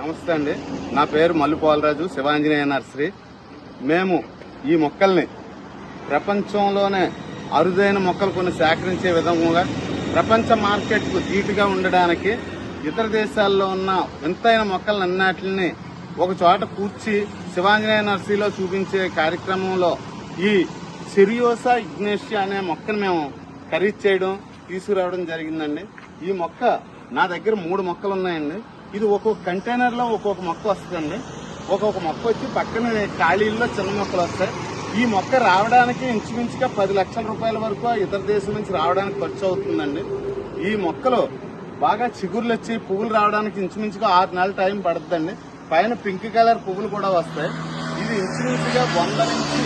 నమస్తే అండి. నా పేరు మల్లుపాలరాజు శివాంజనేయ నర్సరీ. మేము ఈ మొక్కల్ని ప్రపంచంలోనే అరుదైన మొక్కలు కొన్ని సేకరించే విధంగా ప్రపంచ మార్కెట్కు ధీటుగా ఉండడానికి ఇతర దేశాల్లో ఉన్న వింతైన మొక్కలను అన్నిటిని ఒక చోట కూర్చి శివాంజనేయ నర్సరీలో చూపించే కార్యక్రమంలో ఈ సిరియోసా ఇగ్నేషియా అనే మొక్కను మేము ఖరీదు చేయడం తీసుకురావడం జరిగిందండి. ఈ మొక్క నా దగ్గర మూడు మొక్కలు ఉన్నాయండి ఇది ఒక్కొక్క కంటైనర్లో ఒక్కొక్క మొక్క వస్తుందండి. ఒక్కొక్క మొక్క వచ్చి పక్కన ఖాళీల్లో చిన్న మొక్కలు వస్తాయి. ఈ మొక్క రావడానికి ఇంచుమించుగా పది లక్షల రూపాయల వరకు ఇతర దేశం నుంచి రావడానికి ఖర్చు అవుతుందండి. ఈ మొక్కలు బాగా చిగుర్లు వచ్చి పువ్వులు రావడానికి ఇంచుమించుగా ఆరు నెలల టైం పడుతుందండి. పైన పింక్ కలర్ పువ్వులు కూడా వస్తాయి. ఇది ఇంచుమించుగా వంద నుంచి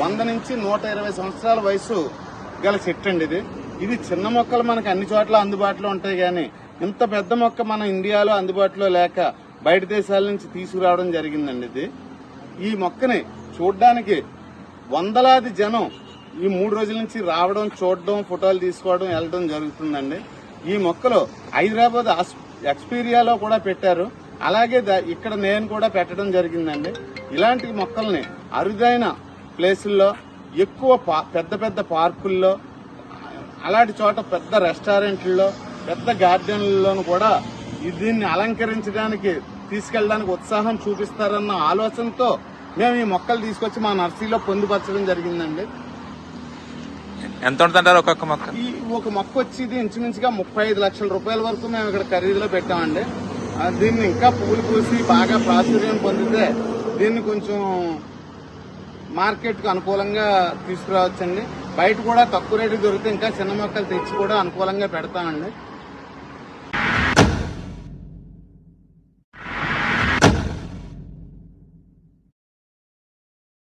వంద నుంచి నూట ఇరవై సంవత్సరాల వయసు గల చెట్టు అండి ఇది. ఇది చిన్న మొక్కలు మనకు అన్ని చోట్ల అందుబాటులో ఉంటాయి కానీ ఇంత పెద్ద మొక్క మన ఇండియాలో అందుబాటులో లేక బయట దేశాల నుంచి తీసుకురావడం జరిగిందండి ఇది. ఈ మొక్కని చూడడానికి వందలాది జనం ఈ మూడు రోజుల నుంచి రావడం చూడడం ఫోటోలు తీసుకోవడం వెళ్ళడం జరుగుతుందండి. ఈ మొక్కలు హైదరాబాద్ ఎక్స్పీరియాలో కూడా పెట్టారు. అలాగే ఇక్కడ నేను కూడా పెట్టడం జరిగిందండి. ఇలాంటి మొక్కల్ని అరుదైన ప్లేసుల్లో ఎక్కువ పా- పెద్ద పెద్ద పార్కుల్లో అలాంటి చోట పెద్ద రెస్టారెంట్లలో పెద్ద గార్డెన్లలోనూ కూడా ఈ దీన్ని అలంకరించడానికి తీసుకెళ్ళడానికి ఉత్సాహం చూపిస్తారన్న ఆలోచనతో మేము ఈ మొక్కలు తీసుకొచ్చి మా నర్సరీలో పొందుపరచడం జరిగిందండి. ఎంత ఉంటుందంటారు ఒక్కొక్క మొక్క? ఈ ఒక మొక్క వచ్చి ఇది ఇంచుమించుగా ముప్పై ఐదు లక్షల రూపాయల వరకు మేము ఇక్కడ ఖరీదులో పెట్టామండి. ఆ, దీన్ని ఇంకా పువ్వులు పూసి బాగా ప్రాచుర్యం పొందితే దీన్ని కొంచెం మార్కెట్కు అనుకూలంగా తీసుకురావచ్చండి. బయట కూడా తక్కువ రేటు దొరికితే ఇంకా చిన్న మొక్కలు తెచ్చి కూడా అనుకూలంగా పెడతామండి.